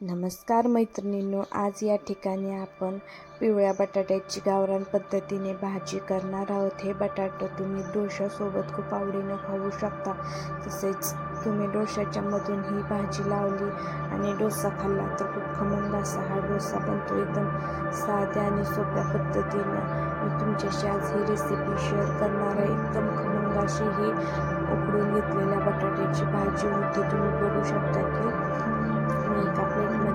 नमस्कार मैत्रिणींनो आज या ठिकाणी आपण पिवळ्या बटाट्याची गावरान पद्धतीने भाजी करणार आहोत. हे बटाटं तुम्ही डोशासोबत खूप आवडीनं खाऊ शकता. तसेच तुम्ही डोशाच्या मधून ही भाजी लावली आणि डोसा खाल्ला तर खूप खमंग असा हा डोसा बनतो एकदम साध्या आणि सोप्या पद्धतीनं मी तुमच्याशी आज ही रेसिपी शेअर करणार आहे. एकदम खमंग अशी ही उकडून घेतलेल्या बटाट्याची भाजी होती. तुम्ही बघू शकता की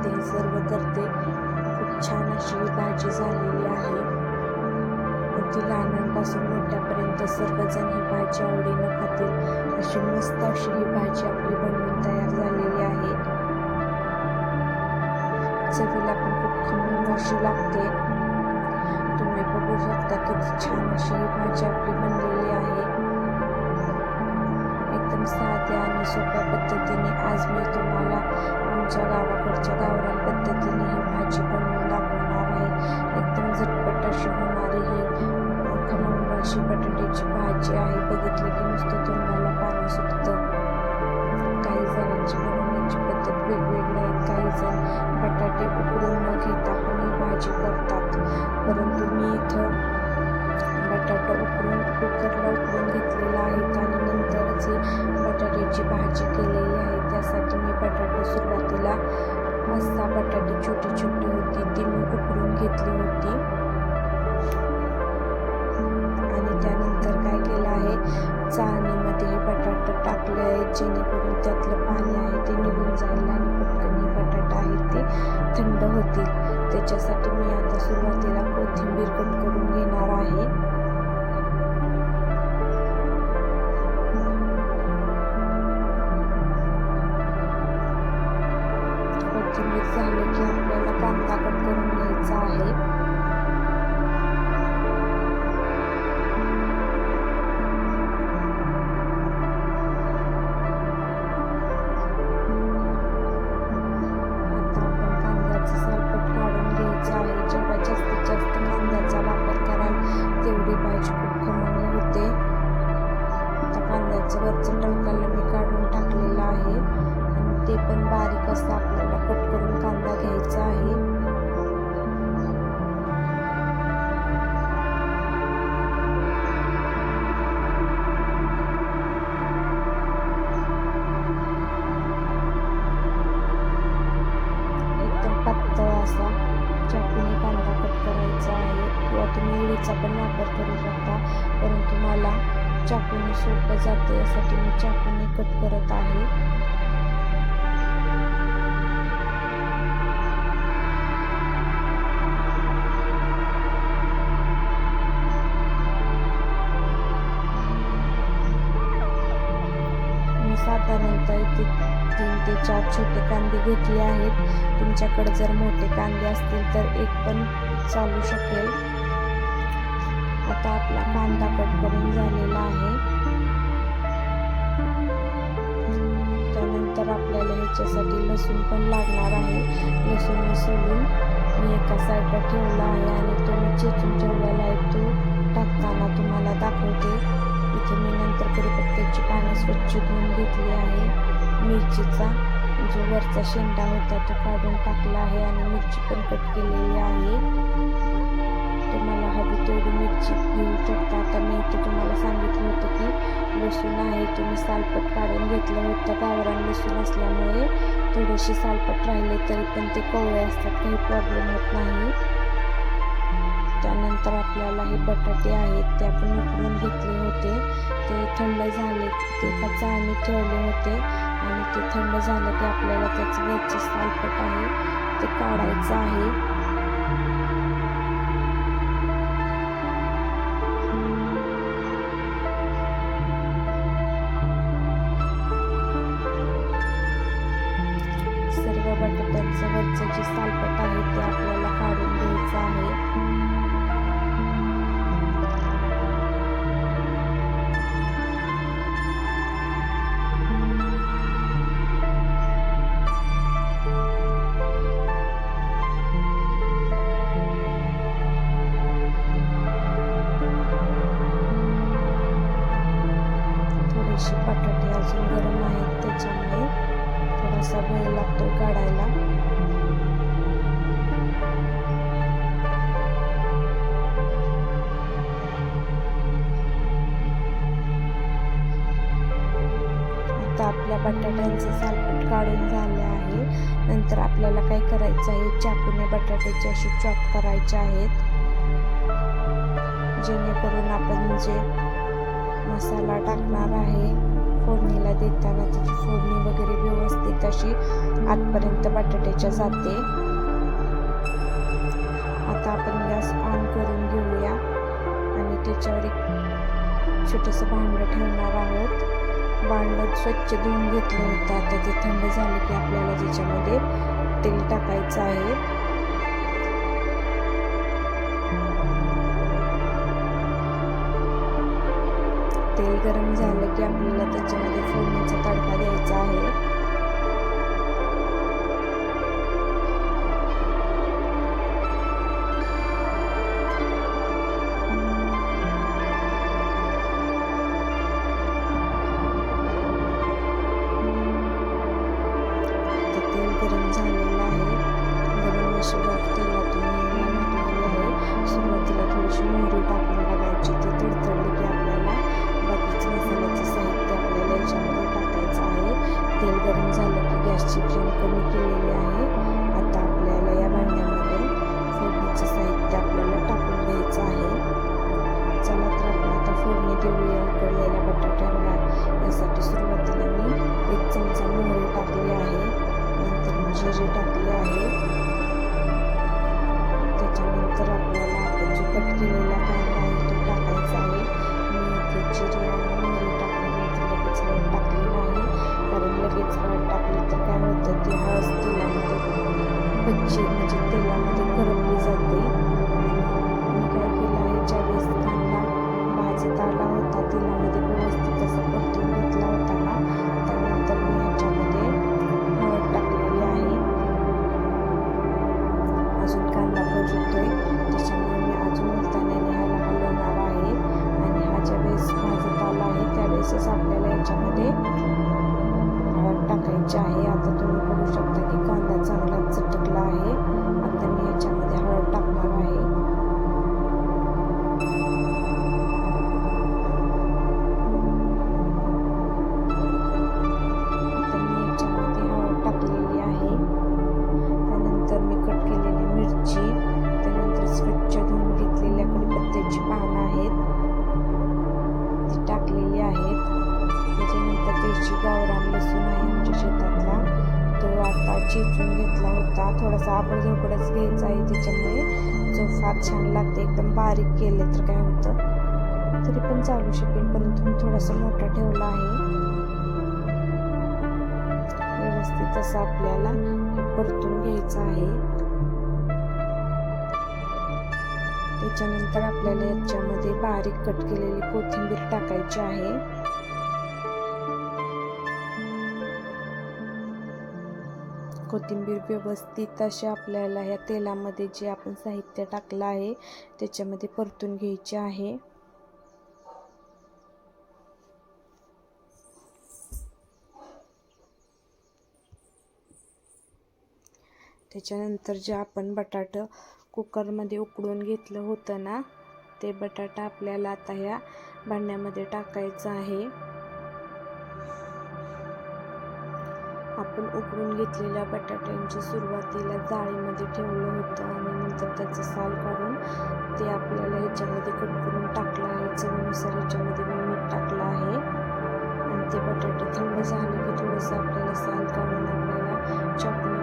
प्लेटमध्ये सर्व करते. खूप छान अशी भाजी झालेली आहे. अगदी लहानांपासून मोठ्यापर्यंत सर्वजण ही भाजी आवडीनं खातील. अशी मस्त अशी ही भाजी आपली बनवून तयार झालेली आहे. चवीला पण खूप खमून अशी लागते. तुम्ही बघू शकता किती छान अशी ही भाजी आपली बनलेली आहे. एकदम साध्या आणि सोप्या पद्धतीने आज मी तुम्हाला आमच्या गावाकडच्या गावरान पद्धतीने ही भाजी बनवून दाखवणार आहे. एकदम झटपट अशी होणारी ही खमंग अशी बटाट्याची भाजी आहे. बघितली की नुसतं तोंडाला पाणी सुटतं. कोथिंबीर झाली की आपल्याला कांदा कट करून घ्यायचा आहे. आता आपण कांद्याचं सालपट काढून घ्यायचं आहे. जेवढा जास्तीत जास्त कांद्याचा वापर कराल तेवढी भाजी खूप खमंग होते. आता कांद्याचं वरचं टणकाला मी काढून टाकलेलं आहे. ते पण बारीक असं आपल्याला कट करून कांदा घ्यायचा आहे. एकदम पातळ असा चाकूने कांदा कट करायचा आहे. किंवा तुम्ही उडीचा पण वापर करू शकता परंतु मला चाकूने सोपं जाते यासाठी मी चाकूने कट करत आहे. ते चार छोटे कांदे घेतले आहेत. तुमच्याकडे जर मोठे कांदे असतील तर एक पण चालू शकेल. आता आपला कांदा कट करून झालेला आहे. त्यानंतर आपल्याला ह्याच्यासाठी लसूण पण लागणार आहे. लसूण मिसळून सोलून मी एका साईडला ठेवला आहे आणि तो मी चेचून ठेवलेला आहे. तो टाकताना तुम्हाला दाखवते. इथे मी नंतर कढीपत्त्याची पानं स्वच्छ धुवून घेतली आहे. मिरचीचा जो वरचा शेंडा होता तो काढून टाकला आहे आणि मिरची पण कट केलेली आहे. तुम्हाला हवी तेवढी मिरची घेऊ शकता. आता मी इथे तुम्हाला सांगितलं होतं की लसूण आहे तुम्ही सालपट काढून घेतलं होतं. गावरान लसूण असल्यामुळे थोडेसे सालपट राहिले तरी पण ते कोवळे असतात काही प्रॉब्लेम होत नाही. त्यानंतर आपल्याला हे बटाटे आहेत ते आपण उकडून घेतले होते. ते थंड झाले ते एका चाळणीत ठेवले होते. ते थंड झालं की आपल्याला त्याचं वरचं सालपट आहे ते काढायचं आहे. सर्व बटाट्यांचं वरचं जे सालपट आहे ते आपल्याला काढून घ्यायचं आहे. असा वेळ लागतो काढायला. आता आपल्या बटाट्यांचं सालपट काढून झाले आहे. नंतर आपल्याला काय करायचं आहे? चाकूने बटाट्याची अशी चॉप करायचे आहेत. जेणेकरून आपण जे मसाला टाकणार आहे फोडणीला देताना त्याची फोडणी वगैरे व्यवस्थित अशी आतपर्यंत बटाट्याच्या जाते. आता आपण गॅस ऑन करून घेऊया आणि त्याच्यावर एक छोटंसं भांडं ठेवणार आहोत. भांडं स्वच्छ धुवून घेतलं होतं. आता ते थंड झालं की आपल्याला त्याच्यामध्ये तेल टाकायचं आहे. तेल गरम झालं की आपल्याला त्याच्यामध्ये फोडणीचा तडका द्यायचा आहे. तेल गरम झालं की गॅसची फ्लेम कमी केलेली आहे. आता आपल्याला या भांड्यामध्ये फोडणीचं साहित्य आपल्याला टाकून घ्यायचं आहे. चला तर आपण आता फोडणी देऊया. उकडलेल्या बटाट्यांना यासाठी सुरुवातीला मी एक चमचा मोहरी टाकली आहे. नंतर मी जिरे टाकली आहे. घ्यायचा आहे त्याच्यामुळे जो फार छान लागते एकदम बारीक केले तर काय होतं? तरी पण चालू शकेल परंतु मी थोडासा मोठा ठेवला आहे. व्यवस्थित असं आपल्याला परतून घ्यायचं आहे. त्याच्यानंतर आपल्याला याच्यामध्ये बारीक कट केलेली कोथिंबीर टाकायची आहे. कोथिंबीर व्यवस्थित असे आपल्याला ह्या तेलामध्ये जे आपण साहित्य टाकलं आहे त्याच्यामध्ये परतून घ्यायचे आहे. त्याच्यानंतर जे आपण बटाटं कुकरमध्ये उकडून घेतलं होतं ना ते बटाटा आपल्याला आता ह्या भांड्यामध्ये टाकायचं आहे. आपण उकडून घेतलेल्या बटाट्यांची सुरुवातीला जाळीमध्ये ठेवलं होतं आणि नंतर त्याचं साल काढून ते आपल्याला ह्याच्यामध्ये कट करून टाकलं आहे. चवीनुसार ह्याच्यामध्ये मी मीठ टाकलं आहे. आणि ते बटाटे थंड झाले की थोडंसं आपल्याला साल काढून आपल्याला चॉकलेट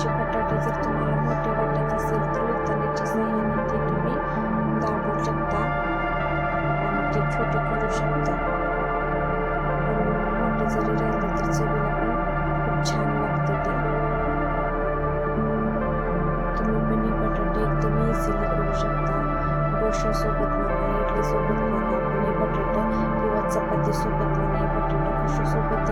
आणि बटाटे जर तुम्हाला मोठे वाटत असेल तर उलटण्याच्या सहाय्याने ते तुम्ही दाबू शकता आणि ते छोटे करू शकता. पण मोठे जरी राहिले तर चवीला पण खूप छान लागते ते. तुम्ही पण हे बटाटे एकदम इझिली करू शकता. डोशासोबत म्हणा इडलीसोबत म्हणा आपण हे बटाटा किंवा चपातीसोबत म्हणा हे बटाटा कशासोबत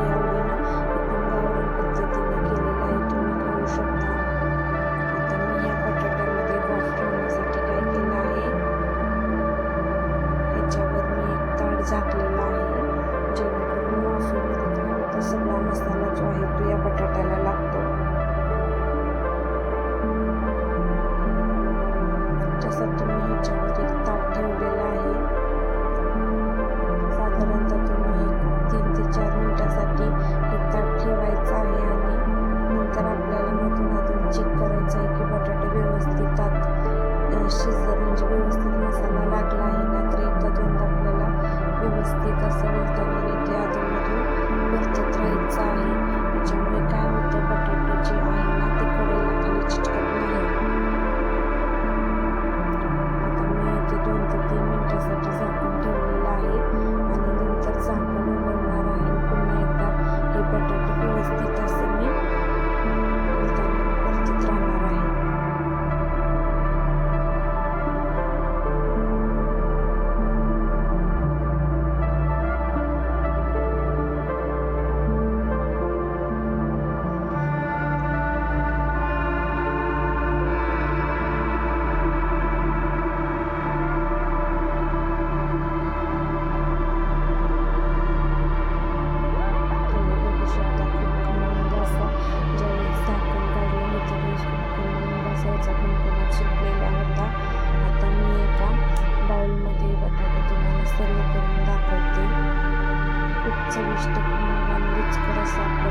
चविष्ट खमंग रुचकर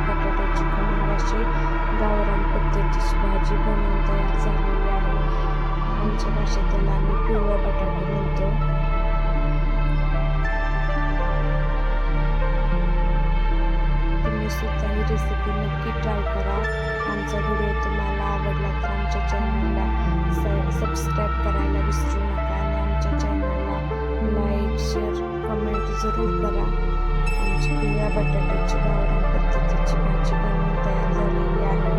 बटाट्याची खमंग अशी गावरान पद्धतीची भाजी बनवून तयार झालेली आहे आमच्या भाषेत त्याला आम्ही पिवळा बटाटा म्हणतो तुम्ही सुद्धा ही रेसिपी नक्की ट्राय करा आमचा व्हिडिओ तुम्हाला आवडला तर आमच्या चॅनलला सबस्क्राईब करायला विसरू नका आणि आमच्या चॅनलला लाईक शेअर कमेंट जरूर करा. या बटाट्याची गावरान पद्धतीची भाजी बनवून तयार झालेली आहे.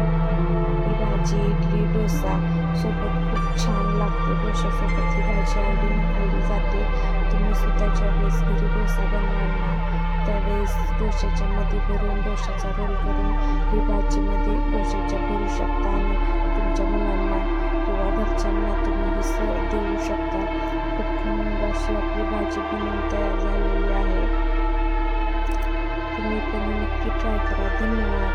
ही भाजी इडली डोसा सोबत खूप छान लागते. डोशासोबत ही भाजी आवडीने खाल्ली जाते. तुम्ही सुद्धा ज्यावेळेस घरी डोसा बनवायला त्यावेळेस डोशाच्या मध्ये भरून डोशाचा रोल करून ही भाजीमध्ये डोशाच्या भरू शकता आणि तुमच्या मुलांना किंवा घरच्यांना तुम्ही ही देऊ शकता. खूप अशी आपली भाजी बनवून तयार झालेली आहे. выполнить петра краденого